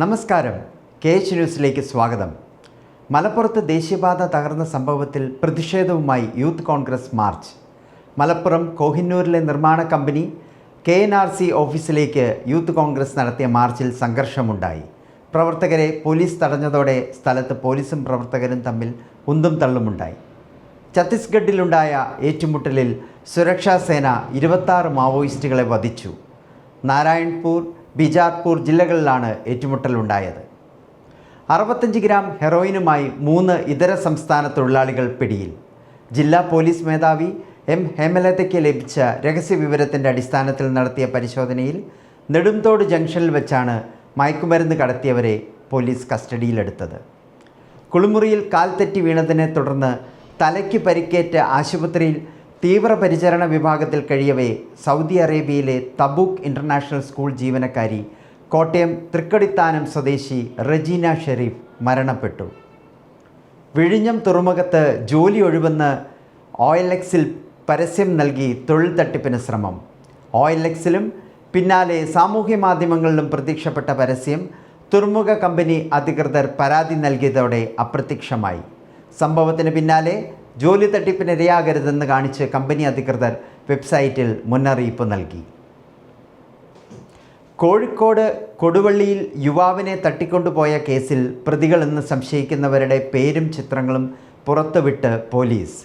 നമസ്കാരം. K H ന്യൂസിലേക്ക് സ്വാഗതം. മലപ്പുറത്ത് ദേശീയപാത തകർന്ന സംഭവത്തിൽ പ്രതിഷേധവുമായി യൂത്ത് കോൺഗ്രസ് മാർച്ച്. മലപ്പുറം കോഹിന്നൂരിലെ നിർമ്മാണ company K N R C ഓഫീസിലേക്ക് യൂത്ത് കോൺഗ്രസ് നടത്തിയ മാർച്ചിൽ സംഘർഷമുണ്ടായി. പ്രവർത്തകരെ പോലീസ് തടഞ്ഞതോടെ സ്ഥലത്ത് പോലീസും പ്രവർത്തകരും തമ്മിൽ ഉന്തും തള്ളുമുണ്ടായി. ഛത്തീസ്ഗഡിലുണ്ടായ ഏറ്റുമുട്ടലിൽ സുരക്ഷാസേന ഇരുപത്താറ് മാവോയിസ്റ്റുകളെ വധിച്ചു. നാരായൺപൂർ ബിജാർപൂർ ജില്ലകളിലാണ് ഏറ്റുമുട്ടലുണ്ടായത്. അറുപത്തഞ്ച് ഗ്രാം ഹെറോയിനുമായി മൂന്ന് ഇതര സംസ്ഥാന തൊഴിലാളികൾ പിടിയിൽ. ജില്ലാ പോലീസ് മേധാവി എം ഹേമലതയ്ക്ക് ലഭിച്ച രഹസ്യവിവരത്തിന്റെ അടിസ്ഥാനത്തിൽ നടത്തിയ പരിശോധനയിൽ നെടുംതോട് ജംഗ്ഷനിൽ വെച്ചാണ് മയക്കുമരുന്ന് കടത്തിയവരെ പോലീസ് കസ്റ്റഡിയിലെടുത്തത്. കുളിമുറിയിൽ കാൽ തെറ്റി വീണതിനെ തുടർന്ന് തലയ്ക്ക് പരിക്കേറ്റ് ആശുപത്രിയിൽ തീവ്രപരിചരണ വിഭാഗത്തിൽ കഴിയവേ സൗദി അറേബ്യയിലെ തബൂക്ക് ഇന്റർനാഷണൽ സ്കൂൾ ജീവനക്കാരി കോട്ടയം തൃക്കടിത്താനം സ്വദേശി റജീന ഷെരീഫ് മരണപ്പെട്ടു. വിഴിഞ്ഞം തുറമുഖത്ത് ജോലി ഒഴിവെന്ന് ഓയിലെക്സിൽ പരസ്യം നൽകി തൊഴിൽ തട്ടിപ്പിന് ശ്രമം. ഓയിൽ എക്സിലും പിന്നാലെ സാമൂഹ്യ മാധ്യമങ്ങളിലും പ്രത്യക്ഷപ്പെട്ട പരസ്യം തുറമുഖ കമ്പനി അധികൃതർ പരാതി നൽകിയതോടെ അപ്രത്യക്ഷമായി. സംഭവത്തിന് പിന്നാലെ ജോലി തട്ടിപ്പിന് ഇരയാകരുതെന്ന് കാണിച്ച് കമ്പനി അധികൃതർ വെബ്സൈറ്റിൽ മുന്നറിയിപ്പ് നൽകി. കോഴിക്കോട് കൊടുവള്ളിയിൽ യുവാവിനെ തട്ടിക്കൊണ്ടുപോയ കേസിൽ പ്രതികളെന്ന് സംശയിക്കുന്നവരുടെ പേരും ചിത്രങ്ങളും പുറത്തുവിട്ട് police.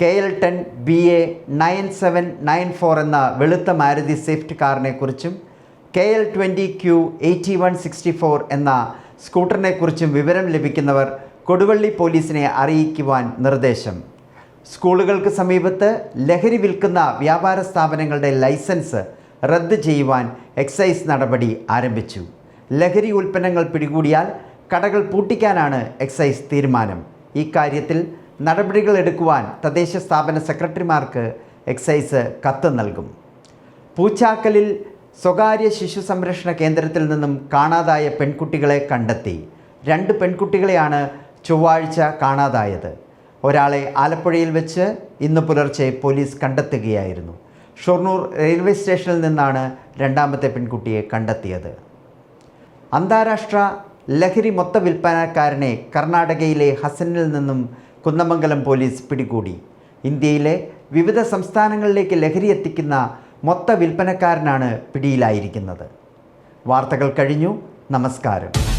K L ten B A nine seven nine four എന്ന വെളുത്ത Maruti Swift കാറിനെക്കുറിച്ചും K L twenty Q eighty one sixty four എന്ന സ്കൂട്ടറിനെക്കുറിച്ചും വിവരം ലഭിക്കുന്നവർ കൊടുവള്ളി പോലീസിനെ അറിയിക്കുവാൻ നിർദ്ദേശം. സ്കൂളുകൾക്ക് സമീപത്ത് ലഹരി വിൽക്കുന്ന വ്യാപാര സ്ഥാപനങ്ങളുടെ ലൈസൻസ് റദ്ദ് ചെയ്യുവാൻ എക്സൈസ് നടപടി ആരംഭിച്ചു. ലഹരി ഉൽപ്പന്നങ്ങൾ പിടികൂടിയാൽ കടകൾ പൂട്ടിക്കാനാണ് എക്സൈസ് തീരുമാനം. ഇക്കാര്യത്തിൽ നടപടികൾ എടുക്കുവാൻ തദ്ദേശ സ്ഥാപന സെക്രട്ടറിമാർക്ക് എക്സൈസ് കത്ത് നൽകും. പൂച്ചാക്കലിൽ സ്വകാര്യ ശിശു സംരക്ഷണ കേന്ദ്രത്തിൽ നിന്നും കാണാതായ പെൺകുട്ടികളെ കണ്ടെത്തി. രണ്ട് പെൺകുട്ടികളെയാണ് ചൊവ്വാഴ്ച കാണാതായത്. ഒരാളെ ആലപ്പുഴയിൽ വെച്ച് ഇന്ന് പുലർച്ചെ പോലീസ് കണ്ടെത്തുകയായിരുന്നു. ഷൊർണൂർ റെയിൽവേ സ്റ്റേഷനിൽ നിന്നാണ് രണ്ടാമത്തെ പെൺകുട്ടിയെ കണ്ടെത്തിയത്. അന്താരാഷ്ട്ര ലഹരി മൊത്ത വിൽപ്പനക്കാരനെ കർണാടകയിലെ ഹസനിൽ നിന്നും കുന്നമംഗലം പോലീസ് പിടികൂടി. ഇന്ത്യയിലെ വിവിധ സംസ്ഥാനങ്ങളിലേക്ക് ലഹരി എത്തിക്കുന്ന മൊത്ത വിൽപ്പനക്കാരനാണ് പിടിയിലായിരിക്കുന്നത്. വാർത്തകൾ കഴിഞ്ഞു. നമസ്കാരം.